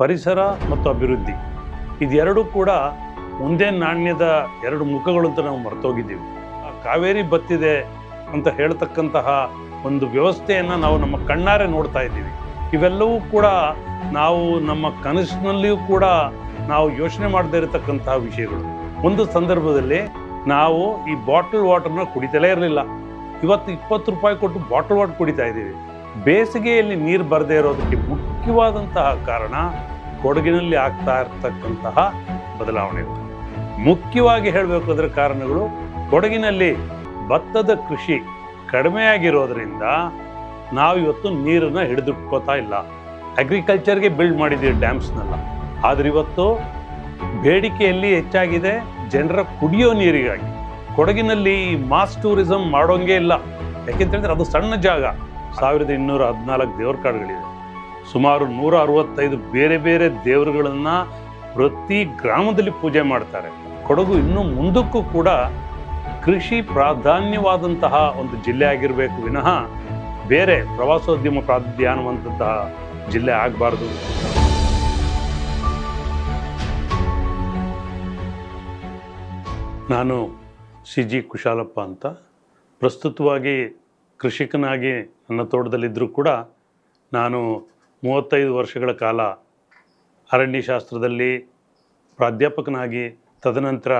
ಪರಿಸರ ಮತ್ತು ಅಭಿವೃದ್ಧಿ. ಇದೆರಡೂ ಕೂಡ ಒಂದೇ ನಾಣ್ಯದ ಎರಡು ಮುಖಗಳು ಅಂತ ನಾವು ಮರೆತೋಗಿದ್ದೀವಿ. ಆ ಕಾವೇರಿ ಬತ್ತಿದೆ ಅಂತ ಹೇಳ್ತಕ್ಕಂತಹ ಒಂದು ವ್ಯವಸ್ಥೆಯನ್ನು ನಾವು ನಮ್ಮ ಕಣ್ಣಾರೆ ನೋಡ್ತಾ ಇದ್ದೀವಿ. ಇವೆಲ್ಲವೂ ಕೂಡ ನಾವು ನಮ್ಮ ಕನಸಿನಲ್ಲಿಯೂ ಕೂಡ ನಾವು ಯೋಚನೆ ಮಾಡದೇ ಇರತಕ್ಕಂತಹ ವಿಷಯಗಳು. ಒಂದು ಸಂದರ್ಭದಲ್ಲಿ ನಾವು ಈ ಬಾಟಲ್ ವಾಟರ್ನ ಕುಡಿತಲೇ ಇರಲಿಲ್ಲ. ಇವತ್ತು ಇಪ್ಪತ್ತು ರೂಪಾಯಿ ಕೊಟ್ಟು ಬಾಟಲ್ ವಾಟರ್ ಕುಡಿತಾ ಇದ್ದೀವಿ. ಬೇಸಿಗೆಯಲ್ಲಿ ನೀರು ಬರದೇ ಇರೋದಕ್ಕೆ ಮುಖ್ಯವಾದಂತಹ ಕಾರಣ ಕೊಡಗಿನಲ್ಲಿ ಆಗ್ತಾ ಇರ್ತಕ್ಕಂತಹ ಬದಲಾವಣೆಗಳು ಮುಖ್ಯವಾಗಿ ಹೇಳಬೇಕು ಅದರ ಕಾರಣಗಳು ಕೊಡಗಿನಲ್ಲಿ ಭತ್ತದ ಕೃಷಿ ಕಡಿಮೆಯಾಗಿರೋದ್ರಿಂದ ನಾವು ಇವತ್ತು ನೀರನ್ನು ಹಿಡಿದಿಟ್ಕೋತಾ ಇಲ್ಲ. ಅಗ್ರಿಕಲ್ಚರ್ಗೆ ಬಿಲ್ಡ್ ಮಾಡಿದ್ದೀವಿ ಡ್ಯಾಮ್ಸ್ನೆಲ್ಲ. ಆದ್ರೆ ಇವತ್ತು ಬೇಡಿಕೆಯಲ್ಲಿ ಹೆಚ್ಚಾಗಿದೆ, ಜನರ ಕುಡಿಯೋ ನೀರಿಗಾಗಿ. ಕೊಡಗಿನಲ್ಲಿ ಮಾಸ್ ಟೂರಿಸಂ ಮಾಡೋಂಗೇ ಇಲ್ಲ. ಯಾಕೆಂತ ಹೇಳಿದ್ರೆ ಅದು ಸಣ್ಣ ಜಾಗ. ಸಾವಿರದ ಇನ್ನೂರ ಹದಿನಾಲ್ಕು ದೇವ್ರ ಕಾಡುಗಳಿದೆ ಸುಮಾರು ನೂರ ಅರವತ್ತೈದು ಬೇರೆ ಬೇರೆ ದೇವರುಗಳನ್ನು ಪ್ರತಿ ಗ್ರಾಮದಲ್ಲಿ ಪೂಜೆ ಮಾಡ್ತಾರೆ. ಕೊಡಗು ಇನ್ನೂ ಮುಂದಕ್ಕೂ ಕೂಡ ಕೃಷಿ ಪ್ರಾಧಾನ್ಯವಾದಂತಹ ಒಂದು ಜಿಲ್ಲೆ ಆಗಿರಬೇಕು. ವಿನಃ ಬೇರೆ ಪ್ರವಾಸೋದ್ಯಮ ಪ್ರಾಧಾನ್ಯವಂತಹ ಜಿಲ್ಲೆ ಆಗಬಾರ್ದು. ನಾನು ಸಿ ಜಿ ಕುಶಾಲಪ್ಪ ಅಂತ. ಪ್ರಸ್ತುತವಾಗಿ ಕೃಷಿಕನಾಗಿ ನನ್ನ ತೋಟದಲ್ಲಿದ್ದರೂ ಕೂಡ ನಾನು ಮೂವತ್ತೈದು ವರ್ಷಗಳ ಕಾಲ ಅರಣ್ಯಶಾಸ್ತ್ರದಲ್ಲಿ ಪ್ರಾಧ್ಯಾಪಕನಾಗಿ ತದನಂತರ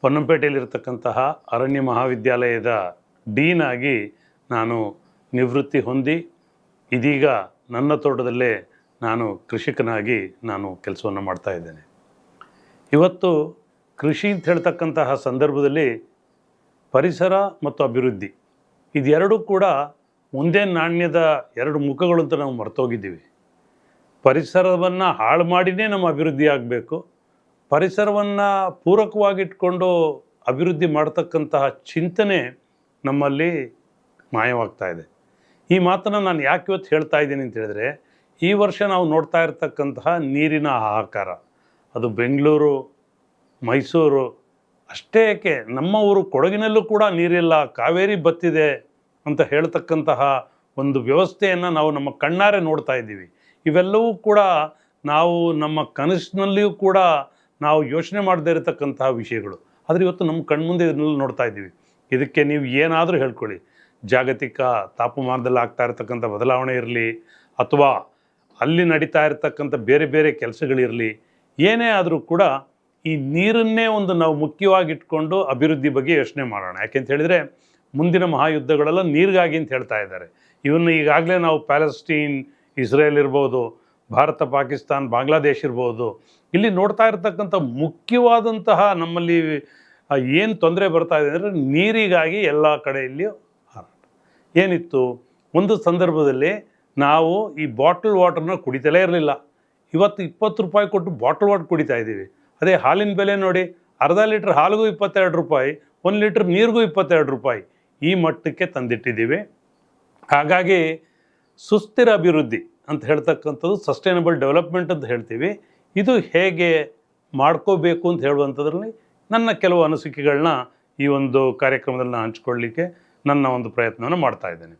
ಪೊನ್ನಂಪೇಟೆಯಲ್ಲಿರತಕ್ಕಂತಹ ಅರಣ್ಯ ಮಹಾವಿದ್ಯಾಲಯದ ಡೀನ್ ಆಗಿ ನಾನು ನಿವೃತ್ತಿ ಹೊಂದಿ ಇದೀಗ ನನ್ನ ತೋಟದಲ್ಲೇ ನಾನು ಕೃಷಿಕನಾಗಿ ನಾನು ಕೆಲಸವನ್ನು ಮಾಡ್ತಾ ಇದ್ದೇನೆ. ಇವತ್ತು ಕೃಷಿ ಅಂತ ಹೇಳ್ತಕ್ಕಂತಹ ಸಂದರ್ಭದಲ್ಲಿ ಪರಿಸರ ಮತ್ತು ಅಭಿವೃದ್ಧಿ ಇದೆರಡೂ ಕೂಡ ಒಂದೇ ನಾಣ್ಯದ ಎರಡು ಮುಖಗಳು ಅಂತ ನಾವು ಮರ್ತೋಗಿದ್ದೀವಿ. ಪರಿಸರವನ್ನು ಹಾಳು ಮಾಡಿನೇ ನಮ್ಮ ಅಭಿವೃದ್ಧಿ ಆಗಬೇಕು. ಪರಿಸರವನ್ನು ಪೂರಕವಾಗಿಟ್ಕೊಂಡು ಅಭಿವೃದ್ಧಿ ಮಾಡ್ತಕ್ಕಂತಹ ಚಿಂತನೆ ನಮ್ಮಲ್ಲಿ ಮಾಯವಾಗ್ತಾ ಇದೆ. ಈ ಮಾತನ್ನು ನಾನು ಯಾಕೆ ಇವತ್ತು ಹೇಳ್ತಾ ಇದ್ದೀನಿ ಅಂತ ಹೇಳಿದ್ರೆ, ಈ ವರ್ಷ ನಾವು ನೋಡ್ತಾ ಇರತಕ್ಕಂತಹ ನೀರಿನ ಹಾಹಾಕಾರ. ಅದು ಬೆಂಗಳೂರು, ಮೈಸೂರು, ಅಷ್ಟೇ ಏಕೆ ನಮ್ಮ ಊರು ಕೊಡಗಿನಲ್ಲೂ ಕೂಡ ನೀರಿಲ್ಲ ಕಾವೇರಿ ಬತ್ತಿದೆ. ಅಂತ ಹೇಳ್ತಕ್ಕಂತಹ ಒಂದು ವ್ಯವಸ್ಥೆಯನ್ನು ನಾವು ನಮ್ಮ ಕಣ್ಣಾರೆ ನೋಡ್ತಾ ಇದ್ದೀವಿ. ಇವೆಲ್ಲವೂ ಕೂಡ ನಾವು ನಮ್ಮ ಕನಸಿನಲ್ಲಿಯೂ ಕೂಡ ನಾವು ಯೋಚನೆ ಮಾಡದೇ ಇರತಕ್ಕಂತಹ ವಿಷಯಗಳು. ಆದರೆ ಇವತ್ತು ನಮ್ಮ ಕಣ್ಮುಂದೆ ಇದನ್ನೆಲ್ಲ ನೋಡ್ತಾ ಇದ್ದೀವಿ. ಇದಕ್ಕೆ ನೀವು ಏನಾದರೂ ಹೇಳ್ಕೊಳ್ಳಿ. ಜಾಗತಿಕ ತಾಪಮಾನದಲ್ಲಿ ಆಗ್ತಾ ಇರತಕ್ಕಂಥ ಬದಲಾವಣೆ ಇರಲಿ, ಅಥವಾ ಅಲ್ಲಿ ನಡೀತಾ ಇರತಕ್ಕಂಥ ಬೇರೆ ಬೇರೆ ಕೆಲಸಗಳಿರಲಿ, ಏನೇ ಆದರೂ ಕೂಡ ಈ ನೀರನ್ನೇ ಒಂದು ನಾವು ಮುಖ್ಯವಾಗಿಟ್ಕೊಂಡು ಅಭಿವೃದ್ಧಿ ಬಗ್ಗೆ ಯೋಚನೆ ಮಾಡೋಣ. ಯಾಕೆಂತ ಹೇಳಿದರೆ ಮುಂದಿನ ಮಹಾಯುದ್ಧಗಳೆಲ್ಲ ನೀರಿಗಾಗಿ ಅಂತ ಹೇಳ್ತಾ ಇದ್ದಾರೆ. ಇವನ್ನ ಈಗಾಗಲೇ ನಾವು ಪ್ಯಾಲೆಸ್ಟೀನ್, ಇಸ್ರೇಲ್ ಇರ್ಬೋದು, ಭಾರತ, ಪಾಕಿಸ್ತಾನ್, ಬಾಂಗ್ಲಾದೇಶ್ ಇರ್ಬೋದು, ಇಲ್ಲಿ ನೋಡ್ತಾ ಇರತಕ್ಕಂಥ ಮುಖ್ಯವಾದಂತಹ ನಮ್ಮಲ್ಲಿ ಏನು ತೊಂದರೆ ಬರ್ತಾ ಇದೆ ಅಂದರೆ ನೀರಿಗಾಗಿ ಎಲ್ಲ ಕಡೆಯಲ್ಲಿಯೂ ಹಾರಾಟ. ಏನಿತ್ತು? ಒಂದು ಸಂದರ್ಭದಲ್ಲಿ ನಾವು ಈ ಬಾಟಲ್ ವಾಟರ್ನ ಕುಡಿತಲೇ ಇರಲಿಲ್ಲ. ಇವತ್ತು ಇಪ್ಪತ್ತು ರೂಪಾಯಿ ಕೊಟ್ಟು ಬಾಟಲ್ ವಾಟರ್ ಕುಡಿತಾ ಇದ್ದೀವಿ. ಅದೇ ಹಾಲಿನ ಬೆಲೆ ನೋಡಿ, ಅರ್ಧ ಲೀಟ್ರ್ ಹಾಲಿಗೂ ಇಪ್ಪತ್ತೆರಡು ರೂಪಾಯಿ, ಒಂದು ಲೀಟ್ರ್ ನೀರಿಗೂ ಇಪ್ಪತ್ತೆರಡು ರೂಪಾಯಿ. ಈ ಮಟ್ಟಕ್ಕೆ ತಂದಿಟ್ಟಿದ್ದೀವಿ. ಹಾಗಾಗಿ ಸುಸ್ಥಿರ ಅಭಿವೃದ್ಧಿ ಅಂತ ಹೇಳ್ತಕ್ಕಂಥದ್ದು ಸಸ್ಟೈನಬಲ್ ಡೆವಲಪ್ಮೆಂಟ್ ಅಂತ ಹೇಳ್ತೀವಿ. ಇದು ಹೇಗೆ ಮಾಡ್ಕೋಬೇಕು ಅಂತ ಹೇಳುವಂಥದ್ರಲ್ಲಿ ನನ್ನ ಕೆಲವು ಅನಿಸಿಕೆಗಳನ್ನ ಈ ಒಂದು ಕಾರ್ಯಕ್ರಮದಲ್ಲಿ ನಾನು ಹಂಚ್ಕೊಳ್ಳಿಕ್ಕೆ ನನ್ನ ಒಂದು ಪ್ರಯತ್ನವನ್ನು ಮಾಡ್ತಾ ಇದ್ದೇನೆ.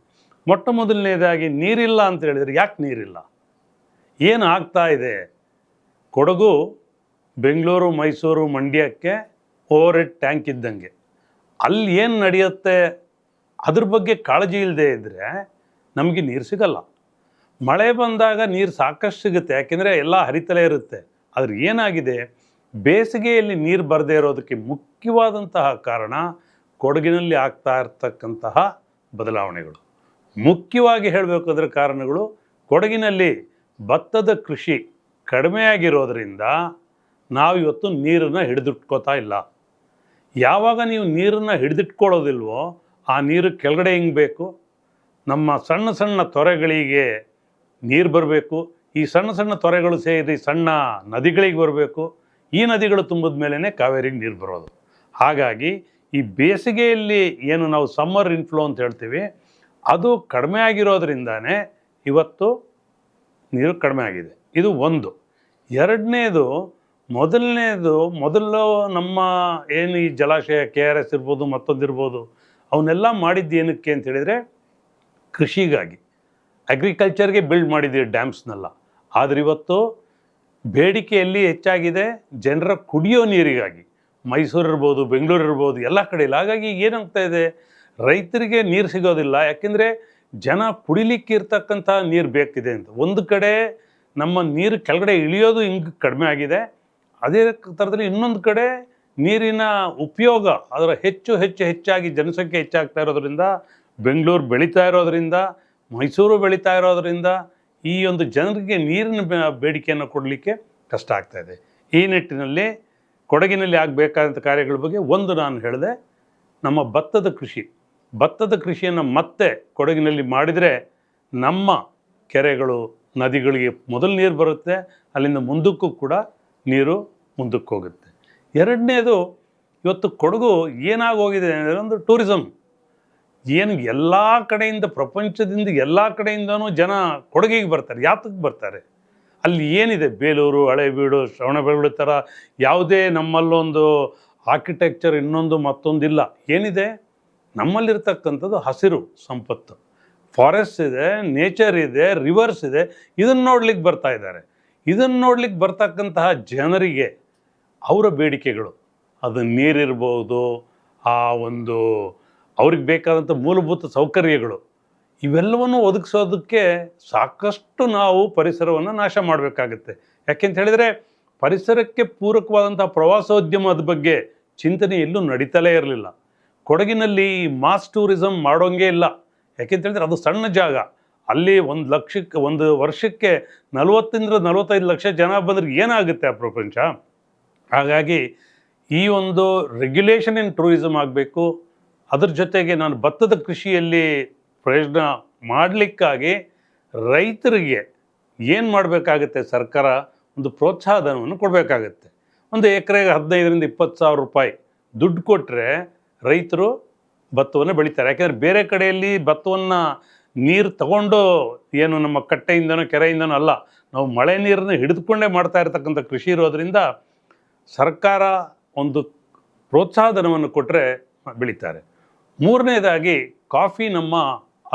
ಮೊಟ್ಟ ಮೊದಲನೇದಾಗಿ ನೀರಿಲ್ಲ ಅಂತ ಹೇಳಿದರೆ ಯಾಕೆ ನೀರಿಲ್ಲ? ಏನು ಆಗ್ತಾ ಇದೆ? ಕೊಡಗು, ಬೆಂಗಳೂರು, ಮೈಸೂರು ಮಂಡ್ಯಕ್ಕೆ ಓವರ್ ಹೆಡ್ ಟ್ಯಾಂಕ್ ಇದ್ದಂಗೆ. ಅಲ್ಲಿ ಏನು ನಡೆಯುತ್ತೆ? ಅದ್ರ ಬಗ್ಗೆ ಕಾಳಜಿ ಇಲ್ಲದೆ ಇದ್ದರೆ ನಮಗೆ ನೀರು ಸಿಗಲ್ಲ. ಮಳೆ ಬಂದಾಗ ನೀರು ಸಾಕಷ್ಟು ಸಿಗುತ್ತೆ, ಯಾಕೆಂದರೆ ಎಲ್ಲ ಹರಿತಲೇ ಇರುತ್ತೆ. ಆದರೆ ಏನಾಗಿದೆ? ಬೇಸಿಗೆಯಲ್ಲಿ ನೀರು ಬರದೇ ಇರೋದಕ್ಕೆ ಮುಖ್ಯವಾದಂತಹ ಕಾರಣ ಕೊಡಗಿನಲ್ಲಿ ಆಗ್ತಾ ಇರ್ತಕ್ಕಂತಹ ಬದಲಾವಣೆಗಳು. ಮುಖ್ಯವಾಗಿ ಹೇಳಬೇಕು ಅದರ ಕಾರಣಗಳು, ಕೊಡಗಿನಲ್ಲಿ ಭತ್ತದ ಕೃಷಿ ಕಡಿಮೆಯಾಗಿರೋದ್ರಿಂದ ನಾವು ಇವತ್ತು ನೀರನ್ನು ಹಿಡಿದಿಟ್ಕೋತಾ ಇಲ್ಲ. ಯಾವಾಗ ನೀವು ನೀರನ್ನು ಹಿಡಿದಿಟ್ಕೊಳ್ಳೋದಿಲ್ವೋ ಆ ನೀರು ಕೆಳಗಡೆ ಹಿಂಗೆ ಬೇಕು? ನಮ್ಮ ಸಣ್ಣ ಸಣ್ಣ ತೊರೆಗಳಿಗೆ ನೀರು ಬರಬೇಕು. ಈ ಸಣ್ಣ ಸಣ್ಣ ತೊರೆಗಳು ಸೇರಿ ಸಣ್ಣ ನದಿಗಳಿಗೆ ಬರಬೇಕು. ಈ ನದಿಗಳು ತುಂಬಿದ ಮೇಲೇ ಕಾವೇರಿಗೆ ನೀರು ಬರೋದು. ಹಾಗಾಗಿ ಈ ಬೇಸಿಗೆಯಲ್ಲಿ ಏನು ನಾವು ಸಮ್ಮರ್ ಇನ್ಫ್ಲೋ ಅಂತ ಹೇಳ್ತೀವಿ, ಅದು ಕಡಿಮೆ ಆಗಿರೋದ್ರಿಂದಾನೇ ಇವತ್ತು ನೀರು ಕಡಿಮೆ ಆಗಿದೆ. ಇದು ಒಂದು. ಎರಡನೇದು, ಮೊದಲನೇದು, ಮೊದಲು ನಮ್ಮ ಏನು ಈ ಜಲಾಶಯ ಕೆ ಆರ್ ಎಸ್ ಇರ್ಬೋದು ಮತ್ತೊಂದಿರ್ಬೋದು ಅವನ್ನೆಲ್ಲ ಮಾಡಿದ್ದು ಏನಕ್ಕೆ ಅಂತ ಹೇಳಿದರೆ ಕೃಷಿಗಾಗಿ. ಅಗ್ರಿಕಲ್ಚರ್ಗೆ ಬಿಲ್ಡ್ ಮಾಡಿದ್ದೀವಿ ಡ್ಯಾಮ್ಸ್ನೆಲ್ಲ ಆದರೆ ಇವತ್ತು ಬೇಡಿಕೆಯಲ್ಲಿ ಹೆಚ್ಚಾಗಿದೆ, ಜನರ ಕುಡಿಯೋ ನೀರಿಗಾಗಿ. ಮೈಸೂರು ಇರ್ಬೋದು, ಬೆಂಗಳೂರು ಇರ್ಬೋದು, ಎಲ್ಲ ಕಡೆ ಇಲ್ಲ. ಹಾಗಾಗಿ ಏನಾಗ್ತಾ ಇದೆ? ರೈತರಿಗೆ ನೀರು ಸಿಗೋದಿಲ್ಲ. ಯಾಕೆಂದರೆ ಜನ ಕುಡಿಲಿಕ್ಕೆ ಇರ್ತಕ್ಕಂಥ ನೀರು ಬೇಕಿದೆ ಅಂತ. ಒಂದು ಕಡೆ ನಮ್ಮ ನೀರು ಕೆಳಗಡೆ ಇಳಿಯೋದು ಹಿಂಗೆ ಕಡಿಮೆ ಆಗಿದೆ. ಅದೇ ಥರದಲ್ಲಿ ಇನ್ನೊಂದು ಕಡೆ ನೀರಿನ ಉಪಯೋಗ ಅದರ ಹೆಚ್ಚು ಹೆಚ್ಚು ಹೆಚ್ಚಾಗಿ ಜನಸಂಖ್ಯೆ ಹೆಚ್ಚಾಗ್ತಾ ಇರೋದ್ರಿಂದ, ಬೆಂಗಳೂರು ಬೆಳೀತಾ ಇರೋದ್ರಿಂದ, ಮೈಸೂರು ಬೆಳೀತಾ ಇರೋದ್ರಿಂದ ಈ ಒಂದು ಜನರಿಗೆ ನೀರಿನ ಬೇಡಿಕೆಯನ್ನು ಕೊಡಲಿಕ್ಕೆ ಕಷ್ಟ ಆಗ್ತಾ ಇದೆ. ಈ ನಿಟ್ಟಿನಲ್ಲಿ ಕೊಡಗಿನಲ್ಲಿ ಆಗಬೇಕಾದಂಥ ಕಾರ್ಯಗಳ ಬಗ್ಗೆ ಒಂದು ನಾನು ಹೇಳಿದೆ, ನಮ್ಮ ಭತ್ತದ ಕೃಷಿ. ಭತ್ತದ ಕೃಷಿಯನ್ನು ಮತ್ತೆ ಕೊಡಗಿನಲ್ಲಿ ಮಾಡಿದರೆ ನಮ್ಮ ಕೆರೆಗಳು, ನದಿಗಳಿಗೆ ಮೊದಲು ನೀರು ಬರುತ್ತೆ, ಅಲ್ಲಿಂದ ಮುಂದಕ್ಕೂ ಕೂಡ ನೀರು ಮುಂದಕ್ಕೆ ಹೋಗುತ್ತೆ. ಎರಡನೇದು ಇವತ್ತು ಕೊಡಗು ಏನಾಗೋಗಿದೆ ಅಂದರೆ ಒಂದು ಟೂರಿಸಮ್ ಏನು ಎಲ್ಲ ಕಡೆಯಿಂದ ಪ್ರಪಂಚದಿಂದ ಎಲ್ಲ ಕಡೆಯಿಂದನೂ ಜನ ಕೊಡಗಿಗೆ ಬರ್ತಾರೆ, ಯಾತಕ್ಕೆ ಬರ್ತಾರೆ? ಅಲ್ಲಿ ಏನಿದೆ? ಬೇಲೂರು, ಹಳೇಬೀಡು, ಶ್ರವಣಬೆಳಗೊಳ ಥರ ಯಾವುದೇ ನಮ್ಮಲ್ಲೊಂದು ಆರ್ಕಿಟೆಕ್ಚರ್ ಇನ್ನೊಂದು ಮತ್ತೊಂದಿಲ್ಲ. ಏನಿದೆ? ನಮ್ಮಲ್ಲಿರ್ತಕ್ಕಂಥದ್ದು ಹಸಿರು ಸಂಪತ್ತು. ಫಾರೆಸ್ಟ್ ಇದೆ ನೇಚರ್ ಇದೆ ರಿವರ್ಸ್ ಇದೆ, ಇದನ್ನು ನೋಡ್ಲಿಕ್ಕೆ ಬರ್ತಾ ಇದ್ದಾರೆ. ಇದನ್ನು ನೋಡ್ಲಿಕ್ಕೆ ಬರ್ತಕ್ಕಂತಹ ಜನರಿಗೆ ಅವರ ಬೇಡಿಕೆಗಳು. ಅದು ನೀರಿರ್ಬೋದು, ಆ ಒಂದು ಅವ್ರಿಗೆ ಬೇಕಾದಂಥ ಮೂಲಭೂತ ಸೌಕರ್ಯಗಳು. ಇವೆಲ್ಲವನ್ನು ಒದಗಿಸೋದಕ್ಕೆ ಸಾಕಷ್ಟು ನಾವು ಪರಿಸರವನ್ನು ನಾಶ ಮಾಡಬೇಕಾಗುತ್ತೆ. ಯಾಕೆಂತ ಹೇಳಿದರೆ, ಪರಿಸರಕ್ಕೆ ಪೂರಕವಾದಂಥ ಪ್ರವಾಸೋದ್ಯಮದ ಬಗ್ಗೆ ಚಿಂತನೆ ಎಲ್ಲೂ ನಡೀತಲೇ ಇರಲಿಲ್ಲ. ಕೊಡಗಿನಲ್ಲಿ ಮಾಸ್ ಟೂರಿಸಮ್ ಮಾಡೋಂಗೇ ಇಲ್ಲ. ಯಾಕೆಂತ ಹೇಳಿದ್ರೆ, ಅದು ಸಣ್ಣ ಜಾಗ. ಅಲ್ಲಿ ಒಂದು ಲಕ್ಷಕ್ಕೆ, ಒಂದು ವರ್ಷಕ್ಕೆ ನಲವತ್ತರಿಂದ ನಲವತ್ತೈದು ಲಕ್ಷ ಜನ ಬಂದ್ರೆ ಏನಾಗುತ್ತೆ ಆ ಪ್ರಪಂಚ? ಹಾಗಾಗಿ ಈ ಒಂದು ರೆಗ್ಯುಲೇಷನ್ ಇನ್ ಟೂರಿಸಮ್ ಆಗಬೇಕು, ಅದ್ರ ಜೊತೆಗೆ ನಾನು ಭತ್ತದ ಕೃಷಿಯಲ್ಲಿ ಪ್ರಯೋಜನ ಮಾಡಲಿಕ್ಕಾಗಿ ರೈತರಿಗೆ ಏನು ಮಾಡಬೇಕಾಗುತ್ತೆ ಸರ್ಕಾರ ಒಂದು ಪ್ರೋತ್ಸಾಹಧನವನ್ನು ಕೊಡಬೇಕಾಗತ್ತೆ. ಒಂದು ಎಕರೆಗೆ ಹದಿನೈದರಿಂದ ಇಪ್ಪತ್ತು ಸಾವಿರ ರೂಪಾಯಿ ದುಡ್ಡು ಕೊಟ್ಟರೆ ರೈತರು ಭತ್ತವನ್ನು ಬೆಳೀತಾರೆ. ಯಾಕೆಂದರೆ ಬೇರೆ ಕಡೆಯಲ್ಲಿ ಭತ್ತವನ್ನು ನೀರು ತಗೊಂಡು ಏನು ನಮ್ಮ ಕಟ್ಟೆಯಿಂದನೋ ಕೆರೆಯಿಂದನೋ ಅಲ್ಲ, ನಾವು ಮಳೆ ನೀರನ್ನು ಹಿಡಿದುಕೊಂಡೇ ಮಾಡ್ತಾ ಇರತಕ್ಕಂಥ ಕೃಷಿ ಇರೋದ್ರಿಂದ ಸರ್ಕಾರ ಒಂದು ಪ್ರೋತ್ಸಾಹಧನವನ್ನು ಕೊಟ್ಟರೆ ಬೆಳೀತಾರೆ. ಮೂರನೇದಾಗಿ ಕಾಫಿ ನಮ್ಮ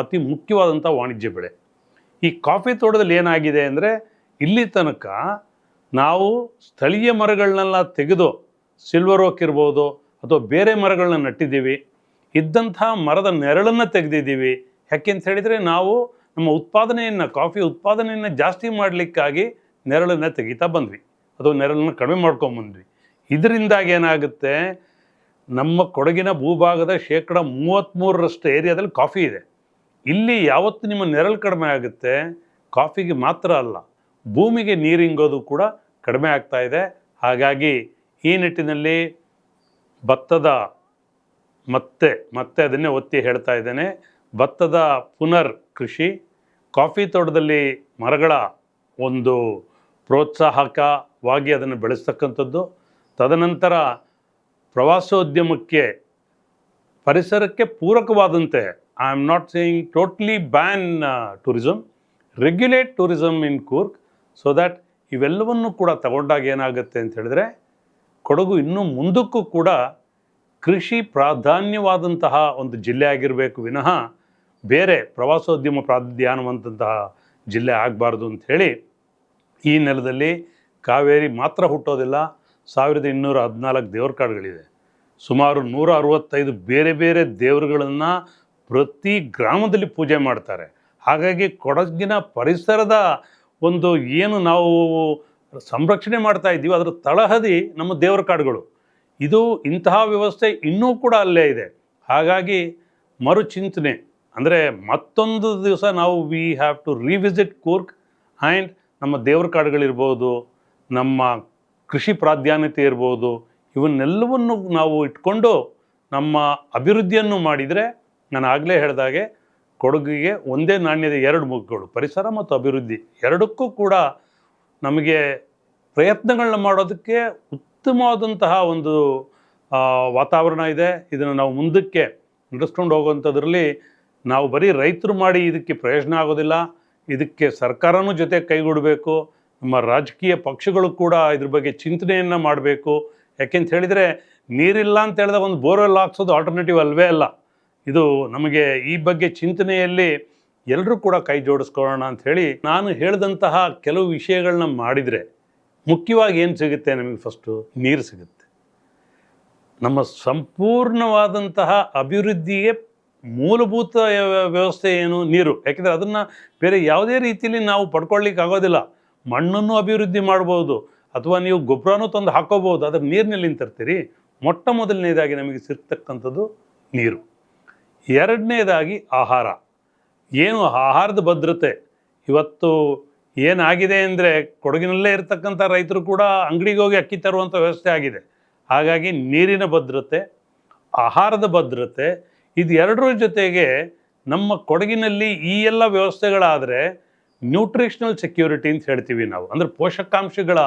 ಅತಿ ಮುಖ್ಯವಾದಂಥ ವಾಣಿಜ್ಯ ಬೆಳೆ. ಈ ಕಾಫಿ ತೋಟದಲ್ಲಿ ಏನಾಗಿದೆ ಅಂದರೆ ಇಲ್ಲಿ ತನಕ ನಾವು ಸ್ಥಳೀಯ ಮರಗಳನ್ನೆಲ್ಲ ತೆಗೆದು ಸಿಲ್ವರ್ ಓಕ್ ಇರ್ಬೋದು ಅಥವಾ ಬೇರೆ ಮರಗಳನ್ನ ನಟ್ಟಿದ್ದೀವಿ. ಇದ್ದಂಥ ಮರದ ನೆರಳನ್ನು ತೆಗೆದಿದ್ದೀವಿ. ಯಾಕೆಂತ ಹೇಳಿದರೆ ನಾವು ನಮ್ಮ ಉತ್ಪಾದನೆಯನ್ನು, ಕಾಫಿ ಉತ್ಪಾದನೆಯನ್ನು ಜಾಸ್ತಿ ಮಾಡಲಿಕ್ಕಾಗಿ ನೆರಳನ್ನು ತೆಗಿತಾ ಬಂದ್ವಿ. ಅಥವಾ ನೆರಳನ್ನು ಕಡಿಮೆ ಮಾಡ್ಕೊಂಬಂದ್ವಿ ಇದರಿಂದಾಗಿ ಏನಾಗುತ್ತೆ, ನಮ್ಮ ಕೊಡಗಿನ ಭೂಭಾಗದ ಶೇಕಡ ಮೂವತ್ತ್ಮೂರರಷ್ಟು ಏರಿಯಾದಲ್ಲಿ ಕಾಫಿ ಇದೆ. ಇಲ್ಲಿ ಯಾವತ್ತು ನಿಮ್ಮ ನೆರಳು ಕಡಿಮೆ ಆಗುತ್ತೆ, ಕಾಫಿಗೆ ಮಾತ್ರ ಅಲ್ಲ, ಭೂಮಿಗೆ ನೀರಿಂಗೋದು ಕೂಡ ಕಡಿಮೆ ಆಗ್ತಾ ಇದೆ. ಹಾಗಾಗಿ ಈ ನಿಟ್ಟಿನಲ್ಲಿ ಭತ್ತದ ಮತ್ತೆ ಮತ್ತೆ ಅದನ್ನೇ ಒತ್ತಿ ಹೇಳ್ತಾ ಇದ್ದೇನೆ. ಭತ್ತದ ಪುನರ್ ಕೃಷಿ, ಕಾಫಿ ತೋಟದಲ್ಲಿ ಮರಗಳ ಒಂದು ಪ್ರೋತ್ಸಾಹಕವಾಗಿ ಅದನ್ನು ಬೆಳೆಸ್ತಕ್ಕಂಥದ್ದು. ತದನಂತರ ಪ್ರವಾಸೋದ್ಯಮಕ್ಕೆ ಪರಿಸರಕ್ಕೆ ಪೂರಕವಾದಂತೆ I am not saying totally ban tourism regulate tourism in Coorg so that ಇವೆಲ್ಲವನ್ನು ಕೂಡ ತಗೊಂಡಾಗ ಏನಾಗುತ್ತೆ ಅಂತ ಹೇಳಿದ್ರೆ, ಕೊಡಗು ಇನ್ನೂ ಮುಂದಕ್ಕೂ ಕೂಡ ಕೃಷಿ ಪ್ರಾಧಾನ್ಯವಾದಂತಹ ಒಂದು ಜಿಲ್ಲೆ ಆಗಿರಬೇಕು ವಿನಃ ಬೇರೆ ಪ್ರವಾಸೋದ್ಯಮ ಪ್ರಾಧಾನ್ಯವಂತಹ ಜಿಲ್ಲೆ ಆಗಬಾರ್ದು ಅಂಥೇಳಿ ಈ ನೆಲದಲ್ಲಿ ಕಾವೇರಿ ಮಾತ್ರ ಹುಟ್ಟೋದಿಲ್ಲ. ಸಾವಿರದ ಇನ್ನೂರ ಹದಿನಾಲ್ಕು ದೇವ್ರ ಕಾಡುಗಳಿದೆ ಸುಮಾರು ನೂರ ಅರವತ್ತೈದು ಬೇರೆ ಬೇರೆ ದೇವರುಗಳನ್ನು ಪ್ರತಿ ಗ್ರಾಮದಲ್ಲಿ ಪೂಜೆ ಮಾಡ್ತಾರೆ. ಹಾಗಾಗಿ ಕೊಡಗಿನ ಪರಿಸರದ ಒಂದು ಏನು ನಾವು ಸಂರಕ್ಷಣೆ ಮಾಡ್ತಾ ಇದ್ದೀವಿ ಅದರ ತಳಹದಿ ನಮ್ಮ ದೇವರ ಕಾಡುಗಳು. ಇದು ಇಂತಹ ವ್ಯವಸ್ಥೆ ಇನ್ನೂ ಕೂಡ ಅಲ್ಲೇ ಇದೆ. ಹಾಗಾಗಿ ಮರುಚಿಂತನೆ, ಅಂದರೆ ಮತ್ತೊಂದು ದಿವಸ ನಾವು we have to revisit Coorg and ನಮ್ಮ ದೇವ್ರ ಕಾಡುಗಳಿರ್ಬೋದು, ನಮ್ಮ ಕೃಷಿ ಪ್ರಾಧಾನ್ಯತೆ ಇರ್ಬೋದು, ಇವನ್ನೆಲ್ಲವನ್ನು ನಾವು ಇಟ್ಕೊಂಡು ನಮ್ಮ ಅಭಿವೃದ್ಧಿಯನ್ನು ಮಾಡಿದರೆ ನಾನು ಆಗಲೇ ಹೇಳಿದಾಗೆ ಕೊಡಗಿಗೆ ಒಂದೇ ನಾಣ್ಯದ ಎರಡು ಮುಖಗಳು ಪರಿಸರ ಮತ್ತು ಅಭಿವೃದ್ಧಿ ಎರಡಕ್ಕೂ ಕೂಡ ನಮಗೆ ಪ್ರಯತ್ನಗಳನ್ನ ಮಾಡೋದಕ್ಕೆ ಉತ್ತಮವಾದಂತಹ ಒಂದು ವಾತಾವರಣ ಇದೆ. ಇದನ್ನು ನಾವು ಮುಂದಕ್ಕೆ ನಡೆಸ್ಕೊಂಡು ಹೋಗುವಂಥದ್ರಲ್ಲಿ ನಾವು ಬರೀ ರೈತರು ಮಾಡಿ ಇದಕ್ಕೆ ಪ್ರಯೋಜನ ಆಗೋದಿಲ್ಲ. ಇದಕ್ಕೆ ಸರ್ಕಾರನೂ ಜೊತೆ ಕೈಗೂಡಬೇಕು, ನಮ್ಮ ರಾಜಕೀಯ ಪಕ್ಷಗಳು ಕೂಡ ಇದ್ರ ಬಗ್ಗೆ ಚಿಂತನೆಯನ್ನು ಮಾಡಬೇಕು. ಯಾಕೆಂತ ಹೇಳಿದರೆ, ನೀರಿಲ್ಲ ಅಂತ ಹೇಳಿದ ಒಂದು ಬೋರ್ವೆಲ್ ಹಾಕ್ಸೋದು ಆಲ್ಟರ್ನೇಟಿವ್ ಅಲ್ವೇ ಅಲ್ಲ. ಇದು ನಮಗೆ ಈ ಬಗ್ಗೆ ಚಿಂತನೆಯಲ್ಲಿ ಎಲ್ಲರೂ ಕೂಡ ಕೈ ಜೋಡಿಸ್ಕೊಳ್ಳೋಣ ಅಂತ ಹೇಳಿ ನಾನು ಹೇಳಿದಂತಹ ಕೆಲವು ವಿಷಯಗಳನ್ನ ಮಾಡಿದರೆ ಮುಖ್ಯವಾಗಿ ಏನು ಸಿಗುತ್ತೆ ನಮಗೆ ಫಸ್ಟು ನೀರು ಸಿಗುತ್ತೆ. ನಮ್ಮ ಸಂಪೂರ್ಣವಾದಂತಹ ಅಭಿವೃದ್ಧಿಗೆ ಮೂಲಭೂತ ವ್ಯ- ವ್ಯವಸ್ಥೆ ಏನು? ನೀರು. ಯಾಕೆಂದರೆ ಅದನ್ನು ಬೇರೆ ಯಾವುದೇ ರೀತಿಯಲ್ಲಿ ನಾವು ಪಡ್ಕೊಳ್ಳಿಕ್ಕೆ ಆಗೋದಿಲ್ಲ. ಮಣ್ಣನ್ನು ಅಭಿವೃದ್ಧಿ ಮಾಡ್ಬೋದು. ಅಥವಾ ನೀವು ಗೊಬ್ಬರನೂ ತಂದು ಹಾಕೋಬೋದು. ಅದು ನೀರಿನಲ್ಲಿ ತರ್ತೀರಿ ಮೊಟ್ಟ ಮೊದಲನೇದಾಗಿ ನಮಗೆ ಸಿಗ್ತಕ್ಕಂಥದ್ದು ನೀರು. ಎರಡನೇದಾಗಿ ಆಹಾರ. ಏನು ಆಹಾರದ ಭದ್ರತೆ? ಇವತ್ತು ಏನಾಗಿದೆ ಅಂದರೆ ಕೊಡಗಿನಲ್ಲೇ ಇರತಕ್ಕಂಥ ರೈತರು ಕೂಡ ಅಂಗಡಿಗೆ ಹೋಗಿ ಅಕ್ಕಿ ತರುವಂಥ ವ್ಯವಸ್ಥೆ ಆಗಿದೆ. ಹಾಗಾಗಿ ನೀರಿನ ಭದ್ರತೆ, ಆಹಾರದ ಭದ್ರತೆ ಇದು ಎರಡರ ಜೊತೆಗೆ ನಮ್ಮ ಕೊಡಗಿನಲ್ಲಿ ಈ ಎಲ್ಲ ವ್ಯವಸ್ಥೆಗಳಾದರೆ ನ್ಯೂಟ್ರಿಷನಲ್ ಸೆಕ್ಯೂರಿಟಿ ಅಂತ ಹೇಳ್ತೀವಿ ನಾವು. ಅಂದರೆ ಪೋಷಕಾಂಶಗಳ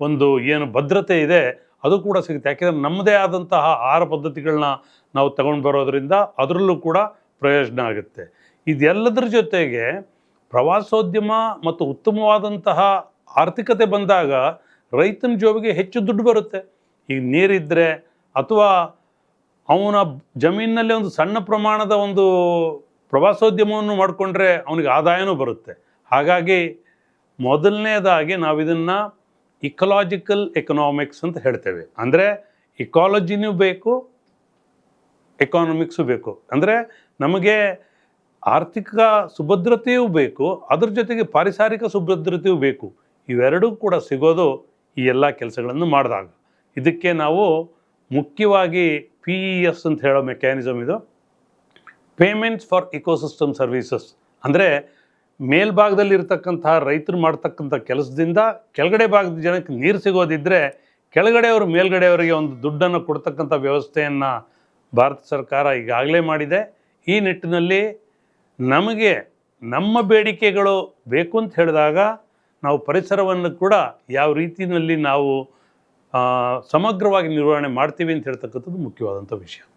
ಒಂದು ಏನು ಭದ್ರತೆ ಇದೆ, ಅದು ಕೂಡ ಸಿಗುತ್ತೆ. ಯಾಕೆಂದರೆ ನಮ್ಮದೇ ಆದಂತಹ ಆಹಾರ ಪದ್ಧತಿಗಳನ್ನ ನಾವು ತಗೊಂಡು ಬರೋದ್ರಿಂದ ಅದರಲ್ಲೂ ಕೂಡ ಪ್ರಯೋಜನ ಆಗುತ್ತೆ. ಇದೆಲ್ಲದರ ಜೊತೆಗೆ ಪ್ರವಾಸೋದ್ಯಮ ಮತ್ತು ಉತ್ತಮವಾದಂತಹ ಆರ್ಥಿಕತೆ ಬಂದಾಗ ರೈತನ ಜೋಬಿಗೆ ಹೆಚ್ಚು ದುಡ್ಡು ಬರುತ್ತೆ. ಈಗ ನೀರಿದ್ದರೆ ಅಥವಾ ಅವನ ಜಮೀನಿನಲ್ಲಿ ಒಂದು ಸಣ್ಣ ಪ್ರಮಾಣದ ಒಂದು ಪ್ರವಾಸೋದ್ಯಮವನ್ನು ಮಾಡಿಕೊಂಡ್ರೆ ಅವನಿಗೆ ಆದಾಯನೂ ಬರುತ್ತೆ. ಹಾಗಾಗಿ ಮೊದಲನೇದಾಗಿ ನಾವು ಇದನ್ನು ಇಕಲಾಜಿಕಲ್ ಎಕನಾಮಿಕ್ಸ್ ಅಂತ ಹೇಳ್ತೇವೆ. ಅಂದರೆ ಇಕಾಲಜಿನೂ ಬೇಕು ಎಕಾನಮಿಕ್ಸು ಬೇಕು. ಅಂದರೆ ನಮಗೆ ಆರ್ಥಿಕ ಸುಭದ್ರತೆಯೂ ಬೇಕು, ಅದ್ರ ಜೊತೆಗೆ ಪಾರಿಸಾರಿಕ ಸುಭದ್ರತೆಯೂ ಬೇಕು. ಇವೆರಡೂ ಕೂಡ ಸಿಗೋದು ಈ ಎಲ್ಲ ಕೆಲಸಗಳನ್ನು ಮಾಡಿದಾಗ. ಇದಕ್ಕೆ ನಾವು ಮುಖ್ಯವಾಗಿ ಪಿ ಇ ಎಸ್ ಅಂತ ಹೇಳೋ ಮೆಕ್ಯಾನಿಸಮ್ ಇದು. ಪೇಮೆಂಟ್ಸ್ ಫಾರ್ ಇಕೋಸಿಸ್ಟಮ್ ಸರ್ವೀಸಸ್ ಅಂದರೆ ಮೇಲ್ಭಾಗದಲ್ಲಿ ಇರ್ತಕ್ಕಂತಹ ರೈತರು ಮಾಡ್ತಕ್ಕಂಥ ಕೆಲಸದಿಂದ ಕೆಳಗಡೆ ಭಾಗದ ಜನಕ್ಕೆ ನೀರು ಸಿಗೋದಿದ್ದರೆ ಕೆಳಗಡೆಯವರು ಮೇಲ್ಗಡೆಯವರಿಗೆ ಒಂದು ದುಡ್ಡನ್ನು ಕೊಡ್ತಕ್ಕಂಥ ವ್ಯವಸ್ಥೆಯನ್ನು ಭಾರತ ಸರ್ಕಾರ ಈಗಾಗಲೇ ಮಾಡಿದೆ. ಈ ನಿಟ್ಟಿನಲ್ಲಿ ನಮಗೆ ನಮ್ಮ ಬೇಡಿಕೆಗಳು ಬೇಕು ಅಂತ ಹೇಳಿದಾಗ ನಾವು ಪರಿಸರವನ್ನು ಕೂಡ ಯಾವ ರೀತಿಯಲ್ಲಿ ನಾವು ಸಮಗ್ರವಾಗಿ ನಿರ್ವಹಣೆ ಮಾಡ್ತೀವಿ ಅಂತ ಹೇಳ್ತಕ್ಕಂಥದ್ದು ಮುಖ್ಯವಾದಂಥ ವಿಷಯ.